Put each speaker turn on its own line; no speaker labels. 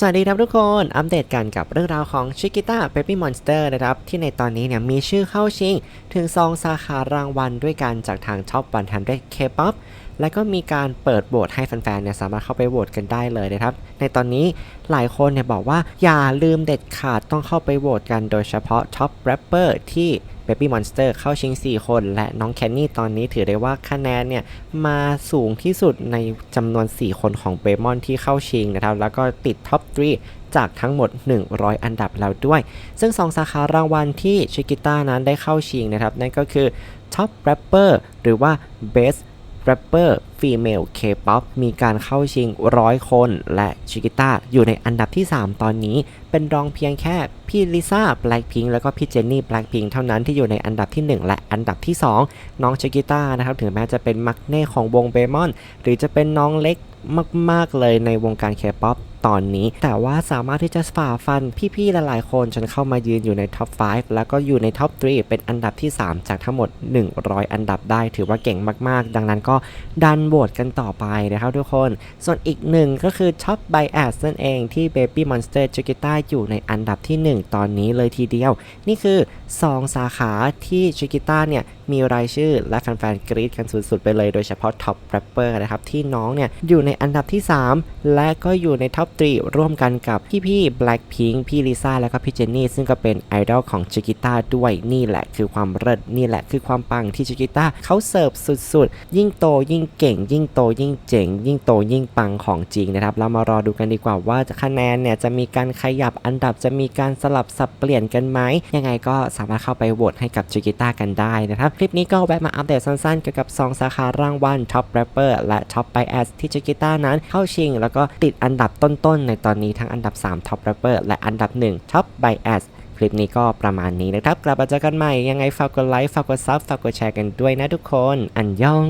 สวัสดีครับทุกคน อัปเดตกันกับเรื่องราวของชิกิต้าเ a ป y มอนสเตอร์นะครับ ที่ในตอนนี้เนี่ยมีชื่อเข้าชิง ถึง 2 สาขารางวัลด้วยกันจากทาง Top 100 K-POP และก็มีการเปิดโหวตให้แฟนๆเนี่ยสามารถเข้าไปโหวตกันได้เลยนะครับ ในตอนนี้หลายคนเนี่ยบอกว่าอย่าลืมเด็ดขาดต้องเข้าไปโหวตกันโดยเฉพาะ Top Rapper ที่ Baby Monster เข้าชิง 4 คน และน้องแคนนี่ตอนนี้ถือได้ว่าคะแนนเนี่ย มาสูงที่สุดในจำนวน 4 คนของเบมอนที่เข้าชิงนะครับ แล้วก็ติดท็อป 3 จากทั้งหมด 100 อันดับแล้วด้วย ซึ่ง 2 สาขารางวัลที่ชิกิต้านั้นได้เข้าชิงนะครับ นั่นก็คือ Top Rapper หรือว่า Best แรปเปอร์ฟีเมลเคป๊อปมีการเข้าชิงร้อยคน และชิกิต้าอยู่ในอันดับที่ 3 ตอนนี้ เป็นรองเพียงแค่พี่ลิซ่าแบล็กพิงแล้วก็พี่เจนนี่แบล็กพิงเท่านั้นที่อยู่ในอันดับที่ 1 และอันดับที่ 2 น้องชิกิต้านะครับ ถึงแม้จะเป็นมักเน่ของวงเบมอน หรือจะเป็นน้องเล็กมาก ๆ เลยในวงการเคป๊อป ตอนนี้ แต่ว่าสามารถที่จะฝ่าฟันพี่ๆหลายๆคนจนเข้ามายืนอยู่ในท็อป 5 แล้วก็อยู่ในท็อป 3 เป็นอันดับที่ 3 จากทั้งหมด 100 อันดับได้ถือว่าเก่งมากๆ ดังนั้นก็ดันโหวตกันต่อไปนะครับทุกคน ส่วนอีกหนึ่งก็คือ Top Bias นั่นเองที่ Baby Monster c h i k i t a อยู่ในอันดับที่ 1 ตอนนี้เลยทีเดียว นี่คือ 2 สาขาที่ c h i k i t a เนี่ยมีรายชื่อและแฟนๆกรี๊ดกันสุดๆไปเลยโดยเฉพาะ Top Rapper นะครับที่น้องเนี่ยอยู่ในอันดับที่ 3 และก็อยู่ในท็อป3ร่วมกันกับพี่ๆ Blackpink พี่ลิซ่าแล้วก็พี่เจนนี่ซึ่งก็เป็นไอดอลของชิกิต้าด้วยนี่แหละคือความเลิศนี่แหละคือความปังที่ชิกิต้าเขาเสิร์ฟสุดๆ ยิ่งโตยิ่งเก่ง ยิ่งโตยิ่งเจ๋ง ยิ่งโตยิ่งปังของจริงนะครับ เรามารอดูกันดีกว่าว่าคะแนนเนี่ยจะมีการขยับอันดับจะมีการสลับสับเปลี่ยนกันไหมยังไงก็สามารถเข้าไปโหวตให้กับชิกิต้ากันได้นะครับคลิปนี้ก็แวะมาอัปเดตสั้นๆเกี่ยวกับ2สาขารางวัล Top Rapper และ Top Bias ที่ชิกิต้านั้นเข้าชิง แล้วก็ติดอันดับต้นต้นในตอนนี้ทั้งอันดับ 3 Top Rapper และอันดับ 1 Top Bias คลิปนี้ก็ประมาณนี้นะครับ กลับมาเจอกันใหม่ ยังไงฝากกดไลค์ ฝากกดซับ ฝากกดแชร์กันด้วยนะทุกคน อันยอง